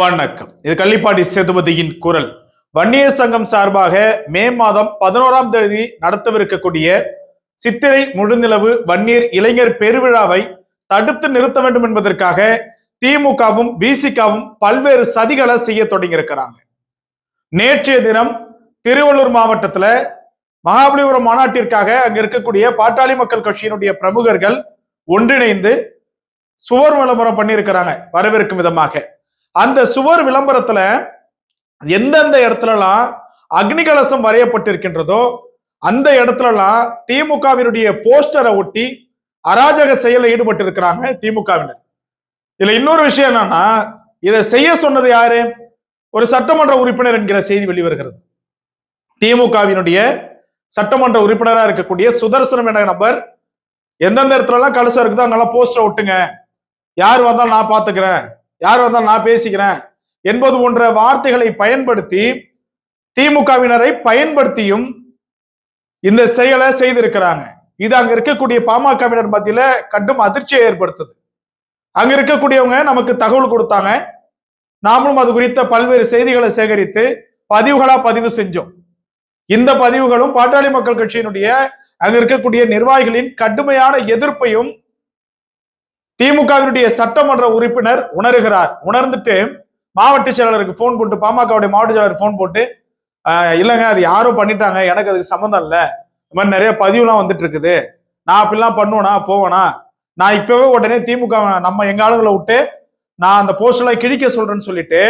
வணக்கம். இது கள்ளிப்பாடி சேதுபதியின் குரல். வன்னியர் சங்கம் சார்பாக மே மாதம் பதினோராம் தேதி நடத்தவிருக்கக்கூடிய சித்திரை முழுநிலவு வன்னியர் இளைஞர் பெருவிழாவை தடுத்து நிறுத்த வேண்டும் என்பதற்காக திமுகவும் விசிகாவும் பல்வேறு சதிகளை செய்ய தொடங்கியிருக்கிறாங்க. நேற்றைய தினம் திருவள்ளூர் மாவட்டத்துல மகாபலிபுரம் மாநாட்டிற்காக அங்க இருக்கக்கூடிய பாட்டாளி மக்கள் கட்சியினுடைய பிரமுகர்கள் ஒன்றிணைந்து சுவர் விளம்பரம் பண்ணியிருக்கிறாங்க வரவேற்கும் விதமாக. அந்த சுவர் விளம்பரத்துல எந்தெந்த இடத்துலலாம் அக்னி கலசம் வரையப்பட்டிருக்கின்றதோ அந்த இடத்துலலாம் திமுகவினுடைய போஸ்டரை ஒட்டி அராஜக செயலில் ஈடுபட்டு இருக்கிறாங்க திமுகவினர். இதுல இன்னொரு விஷயம் என்னன்னா இதை செய்ய சொன்னது யாரு? ஒரு சட்டமன்ற உறுப்பினர் என்கிற செய்தி வெளிவருகிறது. திமுகவினுடைய சட்டமன்ற உறுப்பினராக இருக்கக்கூடிய சுதர்சனம் என்ற நபர் எந்தெந்த இடத்துலலாம் கலசம் இருக்குதோ அங்கெல்லாம் போஸ்டர் ஒட்டுங்க. யார் வந்தாலும் நான் பார்த்துக்கிறேன். யார் வந்தாலும் நான் பேசிக்கிறேன். என்பது போன்ற வார்த்தைகளை பயன்படுத்தி திமுகவினரை பயன்படுத்தியும் இந்த செயலை செய்திருக்கிறாங்க. இது அங்க இருக்கக்கூடிய பாமகவினர் மத்தியில கடும் அதிர்ச்சியை ஏற்படுத்துது. அங்க இருக்கக்கூடியவங்க நமக்கு தகவல் கொடுத்தாங்க. நாமளும் அது குறித்த பல்வேறு செய்திகளை சேகரித்து பதிவுகளா பதிவு செஞ்சோம். இந்த பதிவுகளும் பாட்டாளி மக்கள் கட்சியினுடைய அங்க இருக்கக்கூடிய நிர்வாகிகளின் கடுமையான எதிர்ப்பையும் திமுகவினுடைய சட்டமன்ற உறுப்பினர் உணர்கிறார். உணர்ந்துட்டு மாவட்ட செயலாளருக்கு ஃபோன் போட்டு பாமகவுடைய மாவட்ட செயலாளர் ஃபோன் போட்டு இல்லைங்க அது யாரோ பண்ணிட்டாங்க. எனக்கு அதுக்கு சம்மந்தம் இல்லை. இந்த மாதிரி நிறைய பதிவுலாம் வந்துட்டு இருக்குது. நான் அப்படிலாம் பண்ணுவேனா? போவேனா? நான் இப்பவே உடனே திமுக நம்ம எங்க ஆளுங்களை விட்டு நான் அந்த போஸ்டெல்லாம் கிழிக்க சொல்றேன்னு சொல்லிட்டு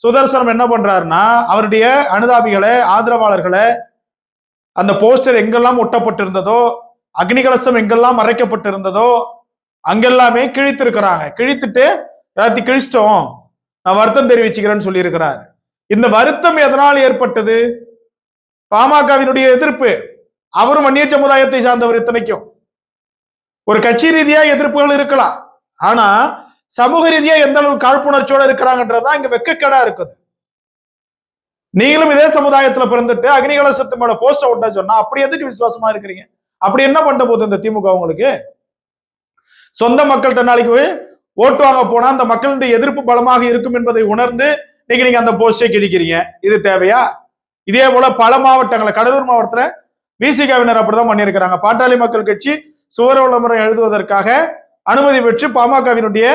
சுதர்சனம் என்ன பண்றாருன்னா அவருடைய அனுதாபிகளை ஆதரவாளர்களை அந்த போஸ்டர் எங்கெல்லாம் ஒட்டப்பட்டிருந்ததோ அக்னிகலசம் எங்கெல்லாம் மறைக்கப்பட்டிருந்ததோ அங்கெல்லாமே கிழித்திருக்கிறாங்க. கிழித்துட்டு எல்லாத்தையும் கிழிச்சிட்டோம். நான் வருத்தம் தெரிவிச்சுக்கிறேன்னு சொல்லியிருக்கிறார். இந்த வருத்தம் எதனால் ஏற்பட்டது? பாமகவினுடைய எதிர்ப்பு அவரும் வன்னிய சமுதாயத்தை சார்ந்தவர் இத்தனைக்கும். ஒரு கட்சி ரீதியா எதிர்ப்புகள் இருக்கலாம். ஆனா சமூக ரீதியா எந்த அளவு காழ்ப்புணர்ச்சியோட இருக்கிறாங்கன்றதுதான் இங்க வெக்கக்கேடா இருக்குது. நீங்களும் இதே சமுதாயத்துல பிறந்துட்டு அக்னிகலசத்து மேல போஸ்டர் விட்டா சொன்னா அப்படி எதுக்கு விசுவாசமா இருக்கிறீங்க? அப்படி என்ன பண்ண போகுது இந்த திமுக உங்களுக்கு? சொந்த மக்கள்கிட்ட நாளைக்கு ஓட்டு வாங்க போனா அந்த மக்களுடைய எதிர்ப்பு பலமாக இருக்கும் என்பதை உணர்ந்து நீங்க நீங்க அந்த போஸ்டை கிழிக்கிறீங்க. இது தேவையா? இதே போல பல மாவட்டங்களை கடலூர் மாவட்டத்துல விசிகாவினர் அப்படிதான் பண்ணியிருக்கிறாங்க. பாட்டாளி மக்கள் கட்சி சுவர விளம்பரம் எழுதுவதற்காக அனுமதி பெற்று பாமகவினுடைய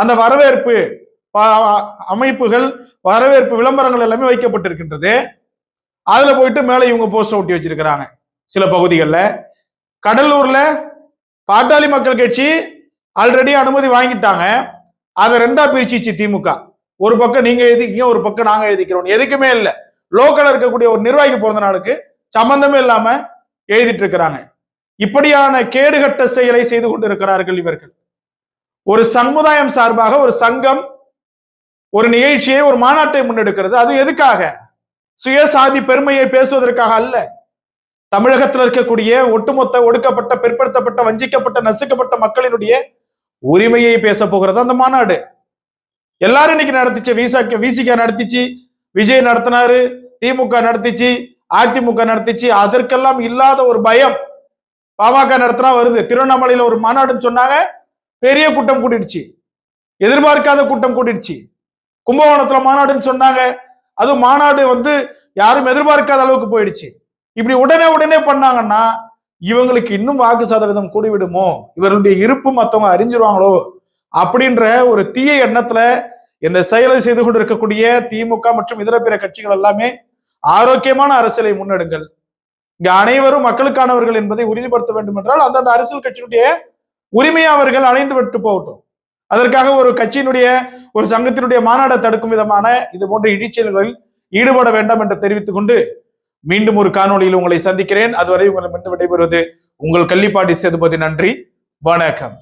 அந்த வரவேற்பு அமைப்புகள் வரவேற்பு விளம்பரங்கள் எல்லாமே வைக்கப்பட்டிருக்கின்றது. அதுல போயிட்டு மேல இவங்க போஸ்டர் ஒட்டி வச்சிருக்கிறாங்க. சில பகுதிகளில். கடலூர்ல பாட்டாளி மக்கள் கட்சி ஆல்ரெடி அனுமதி வாங்கிட்டாங்க. அதை ரெண்டா பிரிச்சிச்சு திமுக. ஒரு பக்கம் நீங்க எழுதிக்கீங்க ஒரு பக்கம் நாங்க எழுதிக்கிறோம். எதுக்குமே இல்லை. லோக்கல்ல இருக்கக்கூடிய ஒரு நிர்வாகி பிறந்த நாளுக்கு சம்பந்தமே இல்லாம எழுதிட்டு இருக்கிறாங்க. இப்படியான கேடுகட்ட செயலை செய்து கொண்டிருக்கிறார்கள் இவர்கள். ஒரு சமுதாயம் சார்பாக ஒரு சங்கம் ஒரு நிகழ்ச்சியை ஒரு மாநாட்டை முன்னெடுக்கிறது. அது எதுக்காக? சுயசாதி பெருமையை பேசுவதற்காக அல்ல. தமிழகத்தில் இருக்கக்கூடிய ஒட்டுமொத்த ஒடுக்கப்பட்ட பிற்படுத்தப்பட்ட வஞ்சிக்கப்பட்ட நசுக்கப்பட்ட மக்களினுடைய உரிமையை பேச போகிறது அந்த மாநாடு. எல்லாரும் இன்னைக்கு நடத்திச்சு. விசா விசிகா நடத்திச்சு. விஜய் நடத்தினாரு. திமுக நடத்திச்சு. அதிமுக நடத்திச்சு. அதற்கெல்லாம் இல்லாத ஒரு பயம் பாமக நடத்தினா வருது. திருவண்ணாமலையில ஒரு மாநாடுன்னு சொன்னாங்க. பெரிய கூட்டம் கூட்டிடுச்சு எதிர்பார்க்காத கூட்டம் கூட்டிடுச்சு கும்பகோணத்துல மாநாடுன்னு சொன்னாங்க. அது மாநாடு வந்து யாரும் எதிர்பார்க்காத அளவுக்கு போயிடுச்சு. இப்படி உடனே உடனே பண்ணாங்கன்னா இவங்களுக்கு இன்னும் வாக்கு சதவீதம் கூடிவிடுமோ? இவர்களுடைய இருப்பு மத்தவங்க அறிஞ்சிருவாங்களோ? அப்படின்ற ஒரு தீய எண்ணத்துல இந்த செயலை செய்து கொண்டு இருக்கக்கூடிய திமுக மற்றும் இதர பிற கட்சிகள் எல்லாமே ஆரோக்கியமான அரசியலை முன்னெடுங்கள். இங்க அனைவரும் மக்களுக்கானவர்கள் என்பதை உறுதிப்படுத்த வேண்டும் என்றால் அந்தந்த அரசியல் கட்சியினுடைய உரிமையை அவர்கள் அணைந்து விட்டு போகட்டும். அதற்காக ஒரு கட்சியினுடைய ஒரு சங்கத்தினுடைய மாநாட்டை தடுக்கும் விதமான இது போன்ற இடிச்சல்களில் ஈடுபட வேண்டாம் என்று தெரிவித்துக் கொண்டு மீண்டும் ஒரு காணொளியில் உங்களை சந்திக்கிறேன். அதுவரை உங்களை விடைபெறுவது உங்கள் கள்ளிப்பாட்டி சேதுபதி நன்றி. வணக்கம்.